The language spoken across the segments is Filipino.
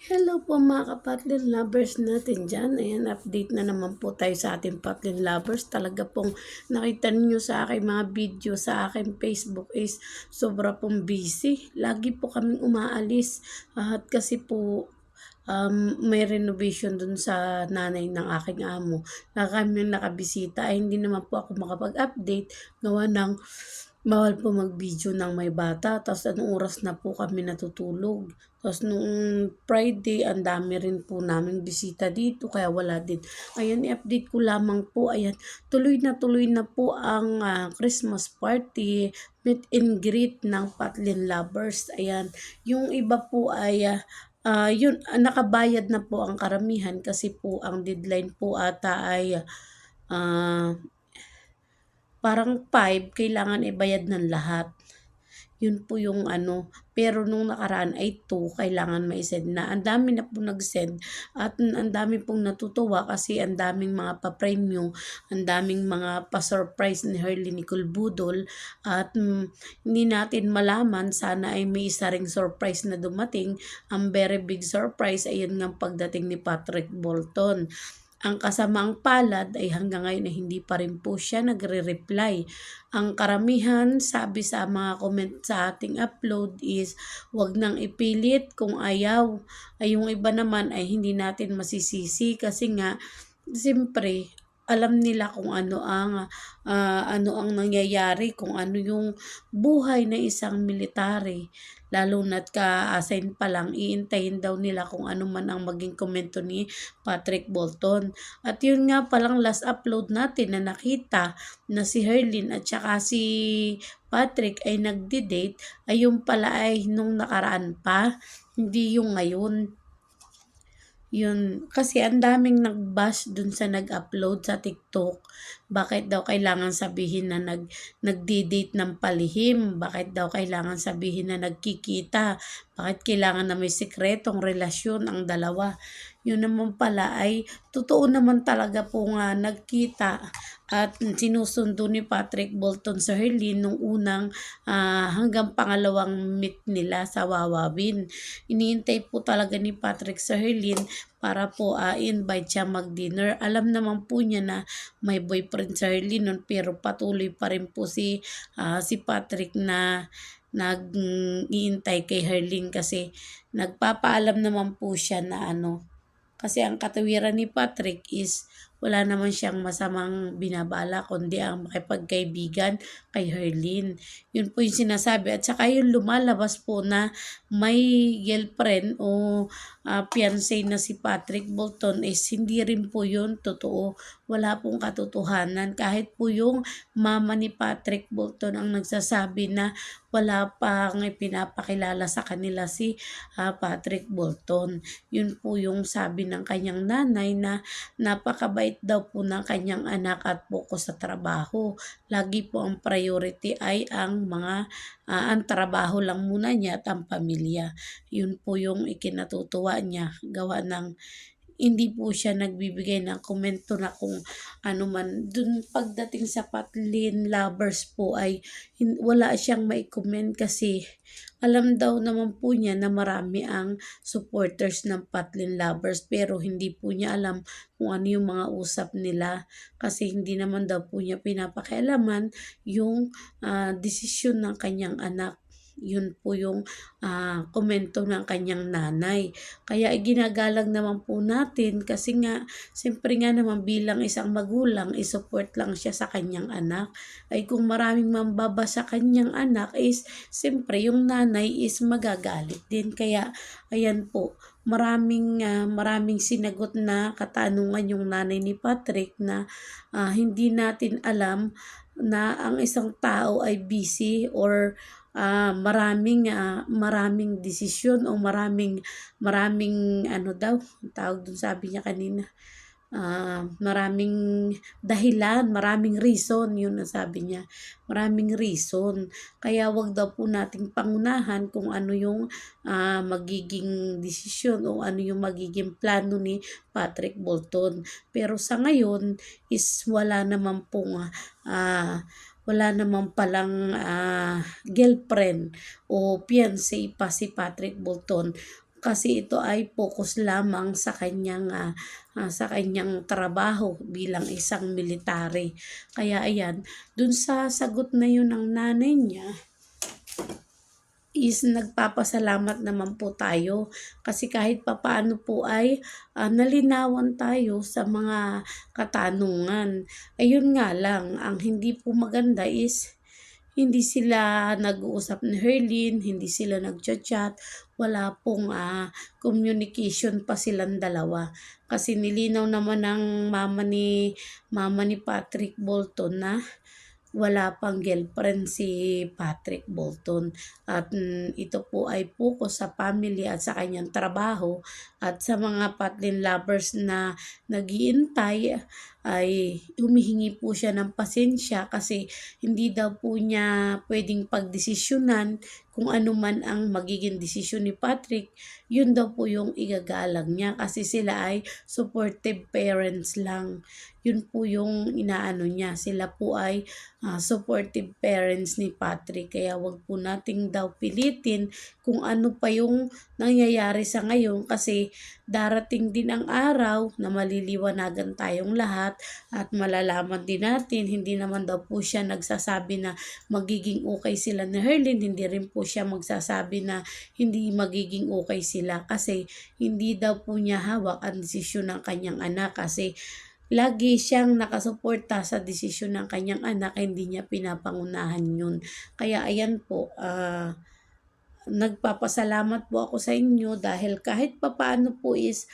Hello po mga kapatlin lovers natin dyan. Ayan, update na naman po tayo sa ating patlin lovers. Talaga pong nakita niyo sa aking mga video sa aking Facebook is sobra pong busy. Lagi po kaming umaalis. At kasi po um, may renovation dun sa nanay ng aking amo. Na kami nakabisita ay hindi naman po ako makapag-update. Gawa ng bawal po mag-video ng may bata. Tapos anong oras na po kami natutulog. Tapos nung Friday, ang dami rin po namin bisita dito, kaya wala din. Ayan, i-update ko lamang po. Ayan, tuloy na tuloy na po ang uh, Christmas party, meet and greet ng Patlin Lovers. Ayan, yung iba po ay uh, yun, uh, nakabayad na po ang karamihan kasi po ang deadline po ata ay uh, parang 5, kailangan ibayad ng lahat. Yun po yung ano. Pero nung nakaraan ay 2, kailangan ma-send na. Ang dami na po nag-send at ang dami pong natutuwa kasi ang daming mga pa-premyo, ang daming mga pa-surprise ni Herly Nicole Budol at mm, hindi natin malaman, sana ay may isa ring surprise na dumating. Ang very big surprise ay yun nga pagdating ni Patrick Bolton. Ang kasamang palad ay hanggang ngayon ay hindi pa rin po siya nagre-reply. Ang karamihan sabi sa mga comment sa ating upload is wag nang ipilit kung ayaw. Ay yung iba naman ay hindi natin masisisi kasi nga siyempre alam nila kung ano ang uh, ano ang nangyayari, kung ano yung buhay ng isang military lalo na't ka-assign pa lang, iintayin daw nila kung ano man ang maging komento ni Patrick Bolton. At yun nga palang last upload natin na nakita na si Herlin at saka si Patrick ay nagde-date, ay yung pala ay nung nakaraan pa, hindi yung ngayon. Yun, kasi ang daming nag-bash dun sa nag-upload sa TikTok. Bakit daw kailangan sabihin na nag, nagdi-date ng palihim? Bakit daw kailangan sabihin na nagkikita? Bakit kailangan na may sikretong relasyon ang dalawa? Yun naman pala ay totoo naman talaga po nga nagkita at sinusundo ni Patrick Bolton sa Herlin nung unang uh, hanggang pangalawang meet nila sa Wawawin. Iniintay po talaga ni Patrick sa Herlin para po uh, invite siya mag-dinner. Alam naman po niya na may boyfriend sa Herlin nun pero patuloy pa rin po si, uh, si Patrick na nag-iintay kay Herlin kasi nagpapaalam naman po siya na ano kasi ang katawiran ni Patrick is wala naman siyang masamang binabala kundi ang makipagkaibigan kay Herlin. Yun po yung sinasabi. At saka yung lumalabas po na may girlfriend o uh, fiancé na si Patrick Bolton is hindi rin po yun totoo. Wala pong katotohanan. Kahit po yung mama ni Patrick Bolton ang nagsasabi na wala pang ipinapakilala sa kanila si uh, Patrick Bolton. Yun po yung sabi ng kanyang nanay na napakabait daw po ng kanyang anak at focus sa trabaho. Lagi po ang priority ay ang mga uh, ang trabaho lang muna niya at ang pamilya. Yun po yung ikinatutuwa niya gawa ng hindi po siya nagbibigay ng komento na kung ano man. Dun pagdating sa Patlin lovers po ay wala siyang may comment kasi alam daw naman po niya na marami ang supporters ng Patlin lovers pero hindi po niya alam kung ano yung mga usap nila kasi hindi naman daw po niya pinapakialaman yung uh, desisyon ng kanyang anak yun po yung uh, komento ng kanyang nanay. Kaya ginagalang naman po natin kasi nga, siyempre nga naman bilang isang magulang, isupport lang siya sa kanyang anak. Ay kung maraming mambaba sa kanyang anak is, siyempre yung nanay is magagalit din. Kaya, ayan po, maraming uh, maraming sinagot na katanungan yung nanay ni Patrick na uh, hindi natin alam na ang isang tao ay busy or uh, maraming uh, maraming desisyon o maraming maraming ano daw tawag dun sabi niya kanina uh, maraming dahilan, maraming reason, yun ang sabi niya. Maraming reason. Kaya wag daw po nating pangunahan kung ano yung uh, magiging desisyon o ano yung magiging plano ni Patrick Bolton. Pero sa ngayon is wala naman pong uh, wala naman palang uh, girlfriend o fiancé pa si Patrick Bolton kasi ito ay focus lamang sa kanyang ah, ah, sa kanyang trabaho bilang isang military. Kaya ayan, dun sa sagot na yun ng nanay niya, is nagpapasalamat naman po tayo kasi kahit papaano po ay ah, nalinawan tayo sa mga katanungan. Ayun nga lang, ang hindi po maganda is hindi sila nag-uusap ni Herlin, hindi sila nagchat-chat, wala pong ah, communication pa silang dalawa. Kasi nilinaw naman ng mama ni mama ni Patrick Bolton na wala pang girlfriend si Patrick Bolton at mm, ito po ay focus sa family at sa kanyang trabaho at sa mga patlin lovers na nagiintay ay humihingi po siya ng pasensya kasi hindi daw po niya pwedeng pagdesisyonan kung ano man ang magiging desisyon ni Patrick, yun daw po yung igagalang niya kasi sila ay supportive parents lang. Yun po yung inaano niya. Sila po ay ah, supportive parents ni Patrick. Kaya wag po nating daw pilitin kung ano pa yung nangyayari sa ngayon kasi darating din ang araw na maliliwanagan tayong lahat at malalaman din natin hindi naman daw po siya nagsasabi na magiging okay sila ni Herlin hindi rin po siya magsasabi na hindi magiging okay sila kasi hindi daw po niya hawak ang desisyon ng kanyang anak kasi lagi siyang nakasuporta sa desisyon ng kanyang anak, hindi niya pinapangunahan yun. Kaya ayan po, ah, nagpapasalamat po ako sa inyo dahil kahit papaano po is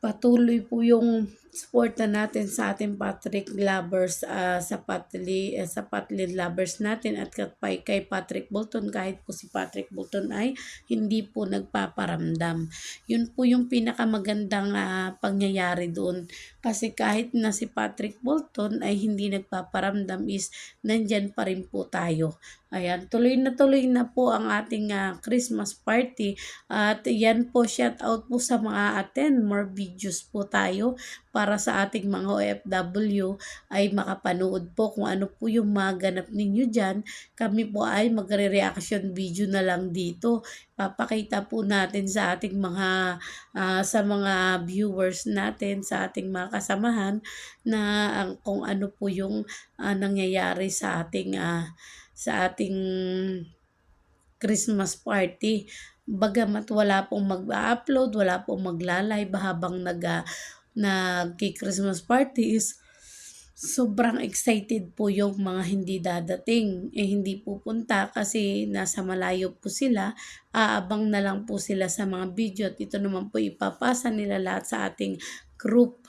patuloy po yung suporta natin sa ating Patrick lovers ah, sa Patli eh, sa Patli lovers natin at kay, kay Patrick Bolton kahit po si Patrick Bolton ay hindi po nagpaparamdam. Yun po yung pinakamagandang ah, pangyayari doon kasi kahit na si Patrick Bolton ay hindi nagpaparamdam is nandyan pa rin po tayo. Ayan, tuloy na tuloy na po ang ating ah, Christmas party at yan po shout out po sa mga attend more videos po tayo para sa ating mga OFW ay makapanood po kung ano po yung maganap ninyo dyan. Kami po ay magre-reaction video na lang dito. Papakita po natin sa ating mga ah, sa mga viewers natin, sa ating mga kasamahan na ang kung ano po yung ah, nangyayari sa ating ah, sa ating Christmas party. Bagamat wala pong mag-upload, wala pong magla-live habang nag ah, nagki-Christmas party is sobrang excited po yung mga hindi dadating. Eh hindi pupunta kasi nasa malayo po sila. Aabang na lang po sila sa mga video at ito naman po ipapasa nila lahat sa ating group.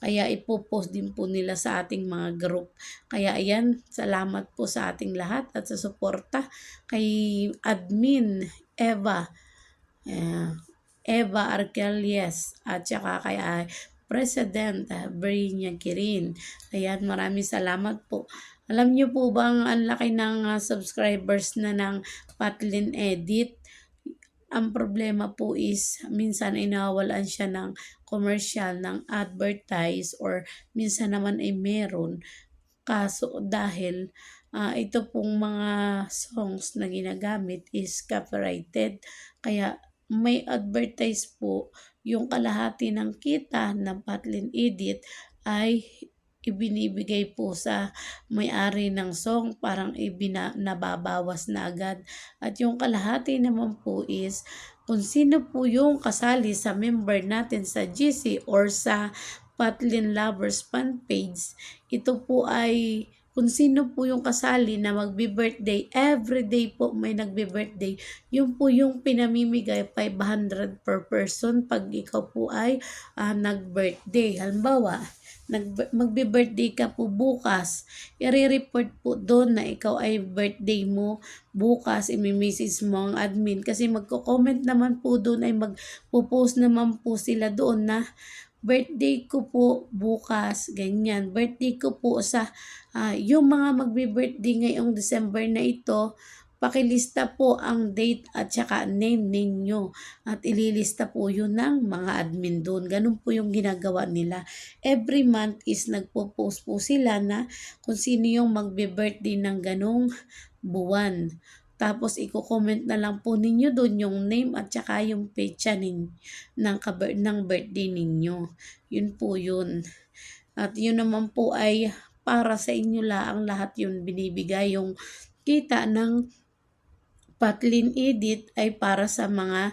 Kaya ipopost din po nila sa ating mga group. Kaya ayan, salamat po sa ating lahat at sa suporta kay admin Eva. eh, Eva Arquelles at saka kay ah, President uh, Brinya Kirin. Ayan, maraming salamat po. Alam niyo po bang ang laki ng ah, subscribers na ng Patlin Edit? Ang problema po is minsan ay nawawalan siya ng commercial, ng advertise or minsan naman ay meron. Kaso dahil ah, ito pong mga songs na ginagamit is copyrighted. Kaya may advertise po yung kalahati ng kita ng Patlin Edit ay ibinibigay po sa may-ari ng song parang ibina, nababawas na agad at yung kalahati naman po is kung sino po yung kasali sa member natin sa GC or sa Patlin Lovers fan page ito po ay kung sino po yung kasali na magbi-birthday, everyday po may nagbi-birthday, yun po yung pinamimigay 500 per person pag ikaw po ay ah, nag-birthday. Halimbawa, nag magbi-birthday ka po bukas, i-report po doon na ikaw ay birthday mo bukas, imi-message mo ang admin. Kasi magko-comment naman po doon ay magpo-post naman po sila doon na birthday ko po bukas, ganyan. Birthday ko po sa ah, yung mga magbi-birthday ngayong December na ito, pakilista po ang date at saka name ninyo at ililista po yun ng mga admin doon. Ganun po yung ginagawa nila. Every month is nagpo-post po sila na kung sino yung magbe-birthday ng ganong buwan. Tapos, i-comment na lang po ninyo doon yung name at saka yung pecha nin, ng, ng birthday ninyo. Yun po yun. At yun naman po ay para sa inyo lang lahat yun binibigay. Yung kita ng Patlin Edit ay para sa mga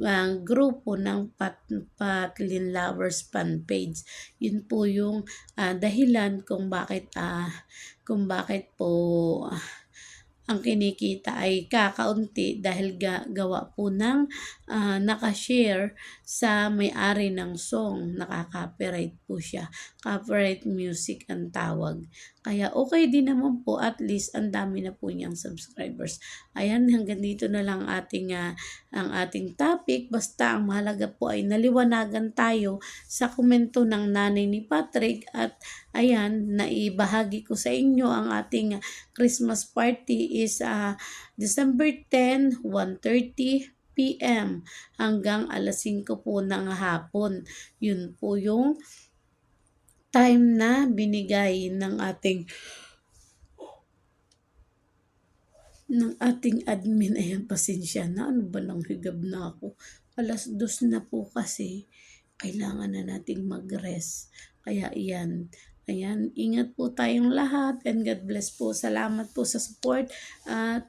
uh, grupo ng Pat, Patlin Lovers fan page. Yun po yung uh, dahilan kung bakit uh, kung bakit po uh, ang kinikita ay kakaunti dahil ga, gawa po ng uh, nakashare sa may-ari ng song. Nakaka-copyright po siya. Copyright music ang tawag. Kaya okay din naman po at least ang dami na po niyang subscribers. Ayan, hanggang dito na lang ating, uh, ang ating topic. Basta ang mahalaga po ay naliwanagan tayo sa komento ng nanay ni Patrick at ayan, naibahagi ko sa inyo ang ating Christmas party is uh, December 10, 1.30 p.m. hanggang alas 5 po ng hapon. Yun po yung time na binigay ng ating ng ating admin. Ayan, pasensya na. Ano ba nang higab na ako? Alas dos na po kasi. Kailangan na nating mag-rest. Kaya iyan. Ayan, ingat po tayong lahat and God bless po. Salamat po sa support at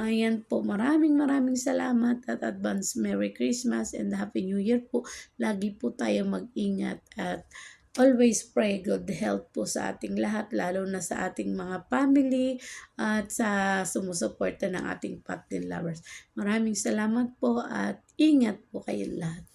Ayan po, maraming maraming salamat at advance Merry Christmas and Happy New Year po. Lagi po tayo mag-ingat at always pray good health po sa ating lahat, lalo na sa ating mga family at sa sumusuporta ng ating Patin Lovers. Maraming salamat po at ingat po kayong lahat.